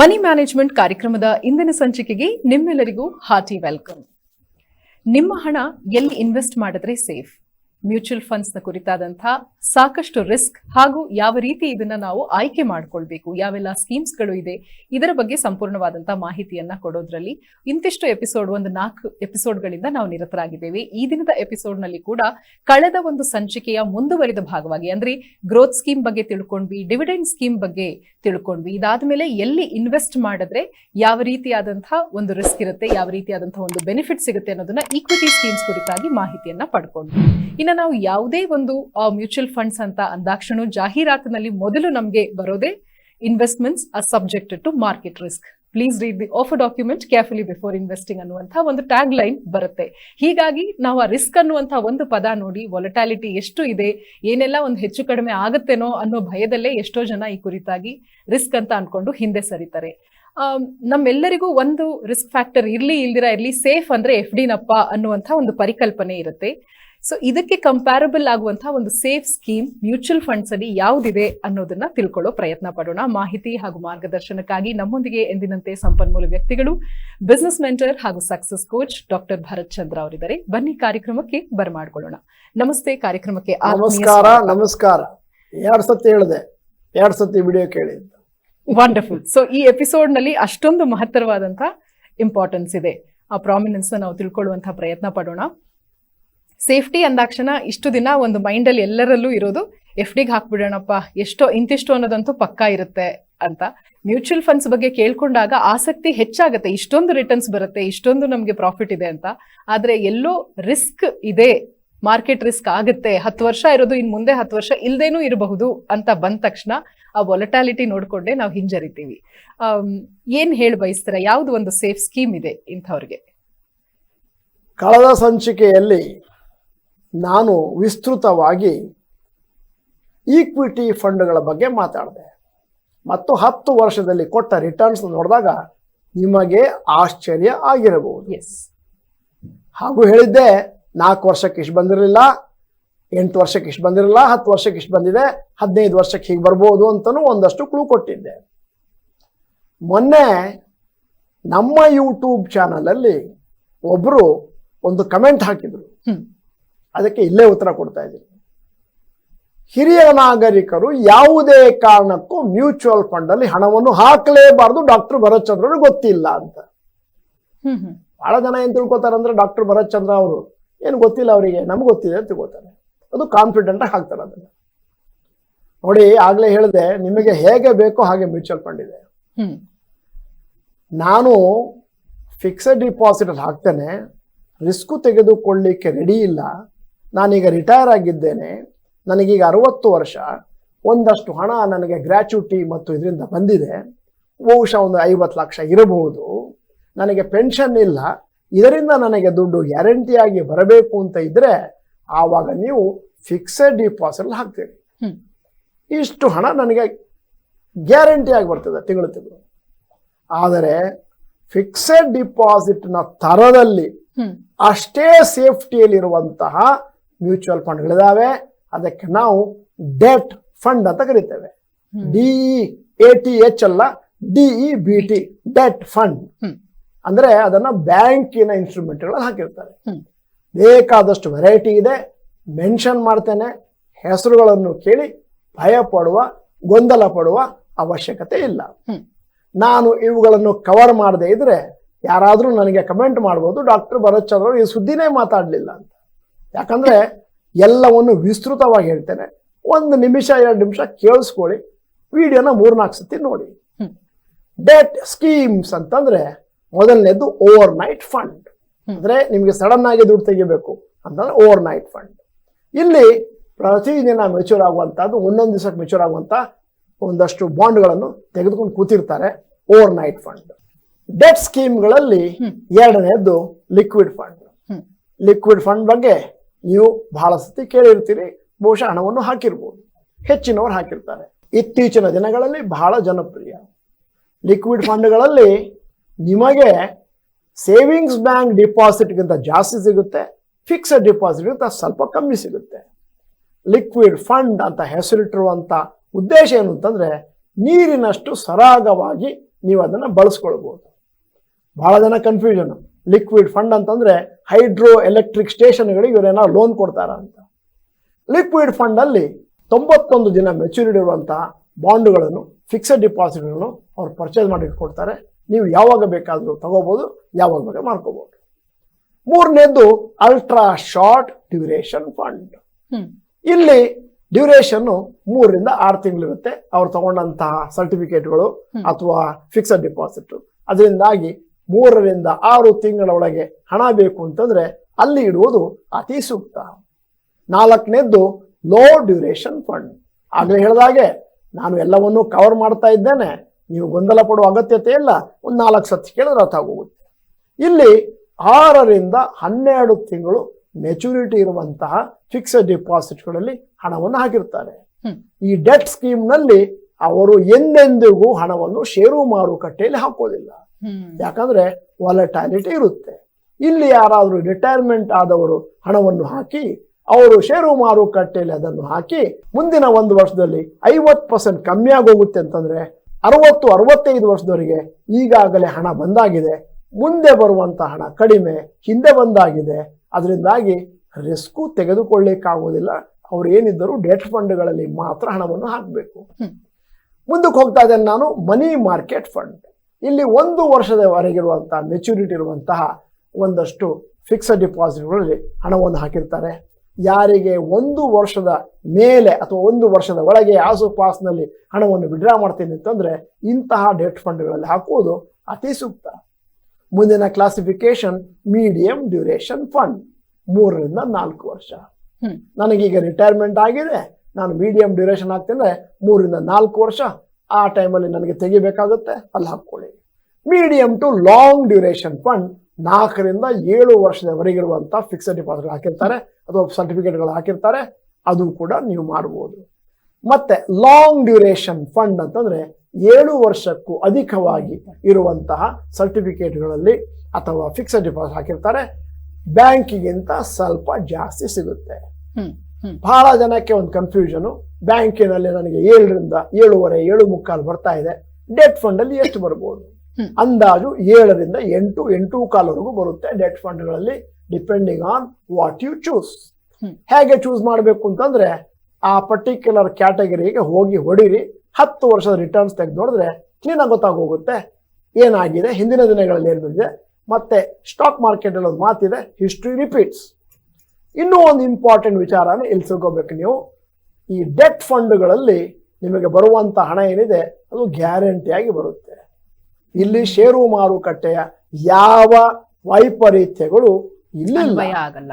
ಮನಿ management ಕಾರ್ಯಕ್ರಮದ ಇಂದಿನ ಸಂಚಿಕೆಗೆ ನಿಮ್ಮೆಲ್ಲರಿಗೂ ಹಾರ್ಟಿ ವೆಲ್ಕಮ್. ನಿಮ್ಮ ಹಣ ಎಲ್ಲಿ ಇನ್ವೆಸ್ಟ್ ಮಾಡಿದ್ರೆ ಸೇಫ್? ಮ್ಯೂಚುವಲ್ ಫಂಡ್ಸ್ನ ಕುರಿತಾದಂತಹ ಸಾಕಷ್ಟು ರಿಸ್ಕ್ ಹಾಗೂ ಯಾವ ರೀತಿ ಇದನ್ನ ನಾವು ಆಯ್ಕೆ ಮಾಡ್ಕೊಳ್ಬೇಕು, ಯಾವೆಲ್ಲ ಸ್ಕೀಮ್ಸ್ಗಳು ಇದೆ, ಇದರ ಬಗ್ಗೆ ಸಂಪೂರ್ಣವಾದಂತಹ ಮಾಹಿತಿಯನ್ನ ಕೊಡೋದ್ರಲ್ಲಿ ಇಂತಿಷ್ಟು ಎಪಿಸೋಡ್, ಒಂದು ನಾಲ್ಕು ಎಪಿಸೋಡ್ಗಳಿಂದ ನಾವು ನಿರತರಾಗಿದ್ದೇವೆ. ಈ ದಿನದ ಎಪಿಸೋಡ್ನಲ್ಲಿ ಕೂಡ ಕಳೆದ ಒಂದು ಸಂಚಿಕೆಯ ಮುಂದುವರಿದ ಭಾಗವಾಗಿ, ಅಂದ್ರೆ ಗ್ರೋತ್ ಸ್ಕೀಮ್ ಬಗ್ಗೆ ತಿಳ್ಕೊಂಡ್ವಿ, ಡಿವಿಡೆಂಡ್ ಸ್ಕೀಮ್ ಬಗ್ಗೆ ತಿಳ್ಕೊಂಡ್ವಿ. ಇದಾದ ಮೇಲೆ ಎಲ್ಲಿ ಇನ್ವೆಸ್ಟ್ ಮಾಡಿದ್ರೆ ಯಾವ ರೀತಿಯಾದಂತಹ ಒಂದು ರಿಸ್ಕ್ ಇರುತ್ತೆ, ಯಾವ ರೀತಿಯಾದಂತಹ ಒಂದು ಬೆನಿಫಿಟ್ ಸಿಗುತ್ತೆ ಅನ್ನೋದನ್ನ ಈಕ್ವಿಟಿ ಸ್ಕೀಮ್ಸ್ ಕುರಿತಾಗಿ ಮಾಹಿತಿಯನ್ನ ಪಡ್ಕೊಂಡ್ವಿ. ನಾವು ಯಾವುದೇ ಒಂದು ಮ್ಯೂಚುವಲ್ ಫಂಡ್ಸ್ ಅಂತ ಅಂದಾಕ್ಷಣ ಜಾಹೀರಾತಿನಲ್ಲಿ ಮೊದಲು ನಮಗೆ ಬರೋದೇ investments are subjected to market risk please read the offer document carefully before investing ಅನ್ನುವಂತಹ ಒಂದು ಟ್ಯಾಗ್ ಲೈನ್ ಬರುತ್ತೆ. ಹೀಗಾಗಿ ನಾವು ಆ ರಿಸ್ಕ್ ಅನ್ನುವಂತಹ ಒಂದು ಪದ ನೋಡಿ ವೊಲಟಾಲಿಟಿ ಎಷ್ಟು ಇದೆ, ಏನೆಲ್ಲ ಒಂದು ಹೆಚ್ಚು ಕಡಿಮೆ ಆಗುತ್ತೇನೋ ಅನ್ನೋ ಭಯದಲ್ಲೇ ಎಷ್ಟೋ ಜನ ಈ ಕುರಿತಾಗಿ ರಿಸ್ಕ್ ಅಂತ ಅನ್ಕೊಂಡು ಹಿಂದೆ ಸರಿತಾರೆ. ನಮ್ಮೆಲ್ಲರಿಗೂ ಒಂದು ರಿಸ್ಕ್ ಫ್ಯಾಕ್ಟರ್ ಇರ್ಲಿ ಇಲ್ದಿರ ಇರ್ಲಿ ಸೇಫ್ ಅಂದ್ರೆ ಎಫ್ ಡಿನಪ್ಪ ಅನ್ನುವಂಥ ಒಂದು ಪರಿಕಲ್ಪನೆ ಇರುತ್ತೆ. ಸೊ ಇದಕ್ಕೆ ಕಂಪ್ಯಾರಬಲ್ ಆಗುವಂತಹ ಒಂದು ಸೇಫ್ ಸ್ಕೀಮ್ ಮ್ಯೂಚುವಲ್ ಫಂಡ್ಸ್ ಅಲ್ಲಿ ಯಾವ್ದಿದೆ ಅನ್ನೋದನ್ನ ತಿಳ್ಕೊಳ್ಳೋ ಪ್ರಯತ್ನ ಪಡೋಣ. ಮಾಹಿತಿ ಹಾಗೂ ಮಾರ್ಗದರ್ಶನಕ್ಕಾಗಿ ನಮ್ಮೊಂದಿಗೆ ಎಂದಿನಂತೆ ಸಂಪನ್ಮೂಲ ವ್ಯಕ್ತಿಗಳು ಬಿಸ್ನೆಸ್ ಮೆಂಟರ್ ಹಾಗೂ success coach doctor Bharath Chandra ಅವರಿದ್ದಾರೆ. ಬನ್ನಿ ಕಾರ್ಯಕ್ರಮಕ್ಕೆ ಬರಮಾಡ್ಕೊಳ್ಳೋಣ. ನಮಸ್ತೆ ಕಾರ್ಯಕ್ರಮಕ್ಕೆ ನಮಸ್ಕಾರ ನಮಸ್ಕಾರ. ಎರಡ್ ಸತಿ ಹೇಳಿದೆ ಎರಡ್ ಸತಿ ವಿಡಿಯೋ ಕೇಳಿ. ವಂಡರ್ಫುಲ್ ಸೊ ಈ ಎಪಿಸೋಡ್ನಲ್ಲಿ ಅಷ್ಟೊಂದು ಮಹತ್ತರವಾದಂತಹ ಇಂಪಾರ್ಟೆನ್ಸ್ ಇದೆ. ಆ ಪ್ರಾಮಿನೆನ್ಸ್ ನಾವು ತಿಳ್ಕೊಳ್ಳುವಂತಹ ಪ್ರಯತ್ನ ಪಡೋಣ. ಸೇಫ್ಟಿ ಅಂದಾಕ್ಷಣ ಇಷ್ಟು ದಿನ ಒಂದು ಮೈಂಡಲ್ಲಿ ಎಲ್ಲರಲ್ಲೂ ಇರೋದು, ಎಫ್ ಡಿಗೆ ಹಾಕ್ಬಿಡೋಣಪ್ಪ, ಎಷ್ಟೋ ಇಂತಿಷ್ಟು ಅನ್ನೋದಂತೂ ಪಕ್ಕಾ ಇರುತ್ತೆ ಅಂತ. ಮ್ಯೂಚುವಲ್ ಫಂಡ್ಸ್ ಬಗ್ಗೆ ಕೇಳ್ಕೊಂಡಾಗ ಆಸಕ್ತಿ ಹೆಚ್ಚಾಗುತ್ತೆ, ಇಷ್ಟೊಂದು ರಿಟರ್ನ್ಸ್ ಬರುತ್ತೆ, ಇಷ್ಟೊಂದು ನಮಗೆ ಪ್ರಾಫಿಟ್ ಇದೆ ಅಂತ. ಆದ್ರೆ ಎಲ್ಲೋ ರಿಸ್ಕ್ ಇದೆ, ಮಾರ್ಕೆಟ್ ರಿಸ್ಕ್ ಆಗುತ್ತೆ, ಹತ್ತು ವರ್ಷ ಇರೋದು ಇನ್ನು ಮುಂದೆ ಹತ್ತು ವರ್ಷ ಇಲ್ಲದೇನೂ ಇರಬಹುದು ಅಂತ ಬಂದ ತಕ್ಷಣ ಆ ವೊಲಟಾಲಿಟಿ ನೋಡಿಕೊಂಡೆ ನಾವು ಹಿಂಜರಿತೀವಿ. ಏನು ಹೇಳಿ ಬಯಸ್ತಾರೆ? ಯಾವುದು ಒಂದು ಸೇಫ್ ಸ್ಕೀಮ್ ಇದೆ ಇಂಥವ್ರಿಗೆ? ಕಳೆದ ಸಂಚಿಕೆಯಲ್ಲಿ ನಾನು ವಿಸ್ತೃತವಾಗಿ ಈಕ್ವಿಟಿ ಫಂಡ್ಗಳ ಬಗ್ಗೆ ಮಾತಾಡಿದೆ. ಮತ್ತು ಹತ್ತು ವರ್ಷದಲ್ಲಿ ಕೊಟ್ಟ ರಿಟರ್ನ್ಸ್ ನೋಡಿದಾಗ ನಿಮಗೆ ಆಶ್ಚರ್ಯ ಆಗಿರಬಹುದು. ಎಸ್ ಹಾಗೂ ಹೇಳಿದ್ದೆ ನಾಲ್ಕು ವರ್ಷಕ್ಕೆ ಇಷ್ಟು ಬಂದಿರಲಿಲ್ಲ ಎಂಟು ವರ್ಷಕ್ಕೆ ಇಷ್ಟು ಬಂದಿರಲಿಲ್ಲ ಹತ್ತು ವರ್ಷಕ್ಕೆ ಇಷ್ಟು ಬಂದಿದೆ ಹದಿನೈದು ವರ್ಷಕ್ಕೆ ಹೀಗೆ ಬರ್ಬೋದು ಅಂತಲೂ ಒಂದಷ್ಟು ಕ್ಲೂ ಕೊಟ್ಟಿದ್ದೆ. ಮೊನ್ನೆ ನಮ್ಮ ಯೂಟ್ಯೂಬ್ ಚಾನಲಲ್ಲಿ ಒಬ್ಬರು ಒಂದು ಕಮೆಂಟ್ ಹಾಕಿದ್ರು. ಅದಕ್ಕೆ ಇಲ್ಲೇ ಉತ್ತರ ಕೊಡ್ತಾ ಇದ್ದೀನಿ. ಹಿರಿಯ ನಾಗರಿಕರು ಯಾವುದೇ ಕಾರಣಕ್ಕೂ ಮ್ಯೂಚುವಲ್ ಫಂಡ್ ಅಲ್ಲಿ ಹಣವನ್ನು ಹಾಕಲೇಬಾರದು. ಡಾಕ್ಟರ್ ಭರತ್ ಗೊತ್ತಿಲ್ಲ ಅಂತ. ಬಹಳ ಜನ ಏನ್ ತಿಳ್ಕೊತಾರೆ ಅಂದ್ರೆ ಡಾಕ್ಟರ್ ಭರತ್ ಚಂದ್ರ ಅವರು ಏನು ಗೊತ್ತಿಲ್ಲ ಅವರಿಗೆ ನಮ್ಗೆ ಗೊತ್ತಿದೆ ಅಂತ ತಿಳ್ಕೊತಾರೆ. ಅದು ಕಾನ್ಫಿಡೆಂಟ್ ಆಗಿ ಹಾಕ್ತಾರೆ ಅದನ್ನ. ನೋಡಿ ಆಗ್ಲೇ ಹೇಳಿದೆ ನಿಮಗೆ ಹೇಗೆ ಬೇಕೋ ಹಾಗೆ ಮ್ಯೂಚುವಲ್ ಫಂಡ್ ಇದೆ. ನಾನು ಫಿಕ್ಸೆಡ್ ಡಿಪಾಸಿಟ್ ಅಲ್ಲಿ ಹಾಕ್ತೇನೆ ರಿಸ್ಕ್ ತೆಗೆದುಕೊಳ್ಳಿಕ್ಕೆ ರೆಡಿ ಇಲ್ಲ. ನಾನೀಗ ರಿಟೈರ್ ಆಗಿದ್ದೇನೆ. ನನಗೀಗ ಅರವತ್ತು ವರ್ಷ. ಒಂದಷ್ಟು ಹಣ ನನಗೆ ಗ್ರ್ಯಾಚುಟಿ ಮತ್ತು ಇದರಿಂದ ಬಂದಿದೆ. ಬಹುಶಃ ಒಂದು ಐವತ್ತು ಲಕ್ಷ ಇರಬಹುದು. ನನಗೆ ಪೆನ್ಷನ್ ಇಲ್ಲ. ಇದರಿಂದ ನನಗೆ ದುಡ್ಡು ಗ್ಯಾರಂಟಿಯಾಗಿ ಬರಬೇಕು ಅಂತ ಇದ್ದರೆ ಆವಾಗ ನೀವು ಫಿಕ್ಸೆಡ್ ಡಿಪಾಸಿಟ್ ಹಾಕ್ತೀರಿ. ಇಷ್ಟು ಹಣ ನನಗೆ ಗ್ಯಾರಂಟಿಯಾಗಿ ಬರ್ತದೆ ತಿಂಗಳು ತಿಂಗಳು. ಆದರೆ ಫಿಕ್ಸೆಡ್ ಡಿಪಾಸಿಟ್ನ ತರದಲ್ಲಿ ಅಷ್ಟೇ ಸೇಫ್ಟಿಯಲ್ಲಿರುವಂತಹ ಮ್ಯೂಚುವಲ್ ಫಂಡ್ಗಳಿದಾವೆ ಅದಕ್ಕೆ ನಾವು ಡೆಟ್ ಫಂಡ್ ಅಂತ ಕರಿತೇವೆ. D E A T H ಅಲ್ಲ D E B T debt fund. ಅಂದ್ರೆ ಅದನ್ನ ಬ್ಯಾಂಕಿನ ಇನ್ಸ್ಟ್ರೂಮೆಂಟ್ಗಳಲ್ಲಿ ಹಾಕಿರ್ತಾರೆ. ಬೇಕಾದಷ್ಟು ವೆರೈಟಿ ಇದೆ. ಮೆನ್ಷನ್ ಮಾಡ್ತೇನೆ. ಹೆಸರುಗಳನ್ನು ಕೇಳಿ ಭಯ ಪಡುವ ಗೊಂದಲ ಪಡುವ ಅವಶ್ಯಕತೆ ಇಲ್ಲ. ನಾನು ಇವುಗಳನ್ನು ಕವರ್ ಮಾಡದೇ ಇದ್ರೆ ಯಾರಾದರೂ ನನಗೆ ಕಮೆಂಟ್ ಮಾಡ್ಬೋದು. ಡಾಕ್ಟರ್ ಭರತ್ ಚಂದ್ರ ಈ ಸುದ್ದಿನೇ ಮಾತಾಡಲಿಲ್ಲ ಅಂತ. ಯಾಕಂದ್ರೆ ಎಲ್ಲವನ್ನು ವಿಸ್ತೃತವಾಗಿ ಹೇಳ್ತೇನೆ. ಒಂದು ನಿಮಿಷ ಎರಡು ನಿಮಿಷ ಕೇಳಿಸ್ಕೊಳ್ಳಿ. ವಿಡಿಯೋನ ಮೂರ್ನಾಲ್ಕು ಸತಿ ನೋಡಿ. ಡೆಟ್ ಸ್ಕೀಮ್ಸ್ ಅಂತಂದ್ರೆ ಮೊದಲನೇದು ಓವರ್ ನೈಟ್ ಫಂಡ್ ಅಂದರೆ ನಿಮಗೆ ಸಡನ್ ಆಗಿ ದುಡ್ಡು ತೆಗಿಬೇಕು ಅಂತಂದ್ರೆ ಓವರ್ ನೈಟ್ ಫಂಡ್ ಇಲ್ಲಿ ಪ್ರತಿದಿನ ಮೆಚೂರ್ ಆಗುವಂಥದ್ದು ಒಂದೊಂದು ದಿವಸಕ್ಕೆ ಮೆಚೂರ್ ಆಗುವಂತ ಒಂದಷ್ಟು ಬಾಂಡ್ಗಳನ್ನು ತೆಗೆದುಕೊಂಡು ಕೂತಿರ್ತಾರೆ ಓವರ್ ನೈಟ್ ಫಂಡ್ ಡೆಟ್ ಸ್ಕೀಮ್ಗಳಲ್ಲಿ ಎರಡನೇದು ಎರಡನೇದ್ದು ಲಿಕ್ವಿಡ್ ಫಂಡ್ ಲಿಕ್ವಿಡ್ ಫಂಡ್ ಬಗ್ಗೆ ನೀವು ಬಹಳ ಸತಿ ಕೇಳಿರ್ತೀರಿ, ಬಹುಶಃ ಹಣವನ್ನು ಹಾಕಿರ್ಬೋದು. ಹೆಚ್ಚಿನವರು ಹಾಕಿರ್ತಾರೆ. ಇತ್ತೀಚಿನ ದಿನಗಳಲ್ಲಿ ಬಹಳ ಜನಪ್ರಿಯ. ಲಿಕ್ವಿಡ್ ಫಂಡ್ಗಳಲ್ಲಿ ನಿಮಗೆ ಸೇವಿಂಗ್ಸ್ ಬ್ಯಾಂಕ್ ಡಿಪಾಸಿಟ್ಗಿಂತ ಜಾಸ್ತಿ ಸಿಗುತ್ತೆ ಫಿಕ್ಸೆಡ್ ಡಿಪಾಸಿಟ್ಗಿಂತ ಸ್ವಲ್ಪ ಕಮ್ಮಿ ಸಿಗುತ್ತೆ. ಲಿಕ್ವಿಡ್ ಫಂಡ್ ಅಂತ ಹೆಸರಿಟ್ಟಿರುವಂಥ ಉದ್ದೇಶ ಏನು ಅಂತಂದರೆ, ನೀರಿನಷ್ಟು ಸರಾಗವಾಗಿ ನೀವು ಅದನ್ನು ಬಳಸ್ಕೊಳ್ಬೋದು. ಬಹಳ ಜನ ಕನ್ಫ್ಯೂಷನ್ ಲಿಕ್ವಿಡ್ ಫಂಡ್ ಅಂತಂದ್ರೆ ಹೈಡ್ರೋ ಎಲೆಕ್ಟ್ರಿಕ್ ಸ್ಟೇಷನ್ಗಳಿಗೆ ಇವರೇನೋ ಲೋನ್ ಕೊಡ್ತಾರ ಅಂತ. ಲಿಕ್ವಿಡ್ ಫಂಡಲ್ಲಿ ತೊಂಬತ್ತೊಂದು ದಿನ ಮೆಚುರಿಟಿ ಇರುವಂಥ ಬಾಂಡ್ಗಳನ್ನು ಫಿಕ್ಸೆಡ್ ಡಿಪಾಸಿಟ್ಗಳನ್ನು ಅವ್ರು ಪರ್ಚೇಸ್ ಮಾಡಿ ಇಟ್ಕೊಡ್ತಾರೆ. ನೀವು ಯಾವಾಗ ಬೇಕಾದರೂ ತಗೋಬೋದು ಯಾವಾಗ ಬೇಕಾದ್ರೂ ಮಾಡ್ಕೋಬೋದು. ಮೂರನೇದ್ದು ಅಲ್ಟ್ರಾ ಶಾರ್ಟ್ ಡ್ಯೂರೇಷನ್ ಫಂಡ್ ಇಲ್ಲಿ ಡ್ಯೂರೇಷನ್ ಮೂರರಿಂದ ಆರು ತಿಂಗಳಿರುತ್ತೆ. ಅವ್ರು ತಗೊಂಡಂತಹ ಸರ್ಟಿಫಿಕೇಟ್ಗಳು. ಅಥವಾ ಫಿಕ್ಸಡ್ ಡಿಪಾಸಿಟ್ ಅದರಿಂದಾಗಿ ಮೂರರಿಂದ ಆರು ತಿಂಗಳ ಒಳಗೆ ಹಣ ಬೇಕು ಅಂತಂದ್ರೆ ಅಲ್ಲಿ ಇಡುವುದು ಅತಿ ಸೂಕ್ತ. ನಾಲ್ಕನೇದ್ದು ಲೋ ಡ್ಯೂರೇಷನ್ ಫಂಡ್ ಆಗಲೇ ಹೇಳಿದಾಗೆ ನಾನು ಎಲ್ಲವನ್ನೂ ಕವರ್ ಮಾಡ್ತಾ ಇದ್ದೇನೆ. ನೀವು ಗೊಂದಲ ಪಡುವ ಅಗತ್ಯತೆ ಇಲ್ಲ. ಒಂದು ನಾಲ್ಕು ಸತಿ ಕೇಳಿದ್ರೆ ಅರ್ಥ ಹೋಗುತ್ತೆ ಇಲ್ಲಿ ಆರರಿಂದ ಹನ್ನೆರಡು ತಿಂಗಳು ಮೆಚುರಿಟಿ ಇರುವಂತಹ ಫಿಕ್ಸೆಡ್ ಡಿಪಾಸಿಟ್ಗಳಲ್ಲಿ ಹಣವನ್ನು ಹಾಕಿರ್ತಾರೆ. ಈ ಡೆಟ್ ಸ್ಕೀಮ್ನಲ್ಲಿ ಅವರು ಎಂದೆಂದಿಗೂ ಹಣವನ್ನು ಷೇರು ಮಾರುಕಟ್ಟೆಯಲ್ಲಿ ಹಾಕೋದಿಲ್ಲ. ಯಾಕಂದ್ರೆ ವಾಲಟಾಲಿಟಿ ಇರುತ್ತೆ. ಇಲ್ಲಿ ಯಾರಾದರೂ ರಿಟೈರ್ಮೆಂಟ್ ಆದವರು ಹಣವನ್ನು ಹಾಕಿ ಅವರು ಷೇರು ಮಾರುಕಟ್ಟೆಯಲ್ಲಿ ಅದನ್ನು ಹಾಕಿ ಮುಂದಿನ ಒಂದು ವರ್ಷದಲ್ಲಿ ಐವತ್ತು ಪರ್ಸೆಂಟ್ ಕಮ್ಮಿ ಆಗೋಗುತ್ತೆ ಅಂತಂದ್ರೆ ಅರವತ್ತು ಅರವತ್ತೈದು ವರ್ಷದವರಿಗೆ ಈಗಾಗಲೇ ಹಣ ಬಂದಾಗಿದೆ. ಮುಂದೆ ಬರುವಂತ ಹಣ ಕಡಿಮೆ ಹಿಂದೆ ಬಂದಾಗಿದೆ. ಅದರಿಂದಾಗಿ ರಿಸ್ಕು ತೆಗೆದುಕೊಳ್ಳಿಕ್ಕಾಗೋದಿಲ್ಲ ಅವ್ರು ಏನಿದ್ದರೂ ಡೆಟ್ ಫಂಡ್ಗಳಲ್ಲಿ ಮಾತ್ರ ಹಣವನ್ನು ಹಾಕಬೇಕು. ಮುಂದಕ್ಕೆ ಹೋಗ್ತಾ ಇದ್ದೇನೆ ನಾನು ಮನಿ ಮಾರ್ಕೆಟ್ ಫಂಡ್ ಇಲ್ಲಿ ಒಂದು ವರ್ಷದವರೆಗಿರುವಂತಹ ಮೆಚುರಿಟಿ ಇರುವಂತಹ ಒಂದಷ್ಟು ಫಿಕ್ಸಡ್ ಡಿಪಾಸಿಟ್ಗಳಲ್ಲಿ ಹಣವನ್ನು ಹಾಕಿರ್ತಾರೆ. ಯಾರಿಗೆ ಒಂದು ವರ್ಷದ ಮೇಲೆ ಅಥವಾ ಒಂದು ವರ್ಷದ ಒಳಗೆ ಆಸುಪಾಸಿನಲ್ಲಿ ಹಣವನ್ನು ವಿಡ್ರಾ ಮಾಡ್ತೀನಿ ಅಂತಂದ್ರೆ ಇಂತಹ ಡೆಟ್ ಫಂಡ್ಗಳಲ್ಲಿ ಹಾಕುವುದು ಅತಿ ಸೂಕ್ತ. ಮುಂದಿನ ಕ್ಲಾಸಿಫಿಕೇಶನ್ ಮೀಡಿಯಂ ಡ್ಯೂರೇಷನ್ ಫಂಡ್ ಮೂರರಿಂದ ನಾಲ್ಕು ವರ್ಷ. ನನಗೀಗ ರಿಟೈರ್ಮೆಂಟ್ ಆಗಿದೆ. ನಾನು ಮೀಡಿಯಂ ಡ್ಯೂರೇಷನ್ ಹಾಕ್ತೇನೆ ಮೂರರಿಂದ ನಾಲ್ಕು ವರ್ಷ. ಆ ಟೈಮಲ್ಲಿ ನನಗೆ ತೆಗಿಬೇಕಾಗುತ್ತೆ, ಅಲ್ಲಿ ಹಾಕ್ಕೊಳ್ಳಿ. Medium to long duration fund ನಾಲ್ಕರಿಂದ ಏಳು ವರ್ಷದವರೆಗಿರುವಂಥ ಫಿಕ್ಸೆಡ್ ಡಿಪಾಸಿಟ್ ಹಾಕಿರ್ತಾರೆ, ಅಥವಾ ಸರ್ಟಿಫಿಕೇಟ್ಗಳು ಹಾಕಿರ್ತಾರೆ, ಅದು ಕೂಡ ನೀವು ಮಾಡ್ಬೋದು. ಮತ್ತೆ ಲಾಂಗ್ ಡ್ಯೂರೇಷನ್ ಫಂಡ್ ಅಂತಂದ್ರೆ ಏಳು ವರ್ಷಕ್ಕೂ ಅಧಿಕವಾಗಿ ಇರುವಂತಹ ಸರ್ಟಿಫಿಕೇಟ್ಗಳಲ್ಲಿ ಅಥವಾ ಫಿಕ್ಸೆಡ್ ಡಿಪಾಸಿಟ್ ಹಾಕಿರ್ತಾರೆ, ಬ್ಯಾಂಕಿಗಿಂತ ಸ್ವಲ್ಪ ಜಾಸ್ತಿ ಸಿಗುತ್ತೆ. ಬಹಳ ಜನಕ್ಕೆ ಒಂದು ಕನ್ಫ್ಯೂಷನು ಬ್ಯಾಂಕಿನಲ್ಲಿ ನನಗೆ ಏಳರಿಂದ ಏಳುವರೆ ಏಳು ಮುಕ್ಕಾಲು ಬರ್ತಾ ಇದೆ. ಡೆಟ್ ಫಂಡ್ ಅಲ್ಲಿ ಎಷ್ಟು ಬರ್ಬೋದು? ಹ್ಮ್. ಅಂದಾಜು ಏಳರಿಂದ ಎಂಟು ಎಂಟು ಕಾಲವರೆಗೂ ಬರುತ್ತೆ debt ಫಂಡ್ಗಳಲ್ಲಿ depending on what you choose. ಹೇಗೆ ಚೂಸ್ ಮಾಡಬೇಕು ಅಂತಂದ್ರೆ ಆ ಪರ್ಟಿಕ್ಯುಲರ್ ಕ್ಯಾಟಗರಿಗೆ ಹೋಗಿ ಹೊಡಿರಿ. ಹತ್ತು ವರ್ಷದ ರಿಟರ್ನ್ಸ್ ತೆಗೆದು ನೋಡಿದ್ರೆ ಕ್ಲೀನಾಗಿ ಗೊತ್ತಾಗೋಗುತ್ತೆ ಏನಾಗಿದೆ ಹಿಂದಿನ ದಿನಗಳಲ್ಲಿ ಏನ್ ಬಂದಿದೆ ಮತ್ತೆ ಸ್ಟಾಕ್ ಮಾರ್ಕೆಟ್ ಅಲ್ಲಿ ಒಂದು ಮಾತಿದೆ ಹಿಸ್ಟ್ರಿ ರಿಪೀಟ್ಸ್ ಇನ್ನೂ ಒಂದು ಇಂಪಾರ್ಟೆಂಟ್ ವಿಚಾರನ ಇಲ್ಲಿ ತಿಳ್ಕೋಬೇಕು ನೀವು. ಈ ಡೆಟ್ ಫಂಡ್ಗಳಲ್ಲಿ ನಿಮಗೆ ಬರುವಂತ ಹಣ ಏನಿದೆ, ಅದು ಗ್ಯಾರಂಟಿಯಾಗಿ ಬರುತ್ತೆ. ಇಲ್ಲಿ ಷೇರು ಮಾರುಕಟ್ಟೆಯ ಯಾವ ವೈಪರೀತ್ಯಗಳು ಅನ್ವಯ ಆಗಲ್ಲ.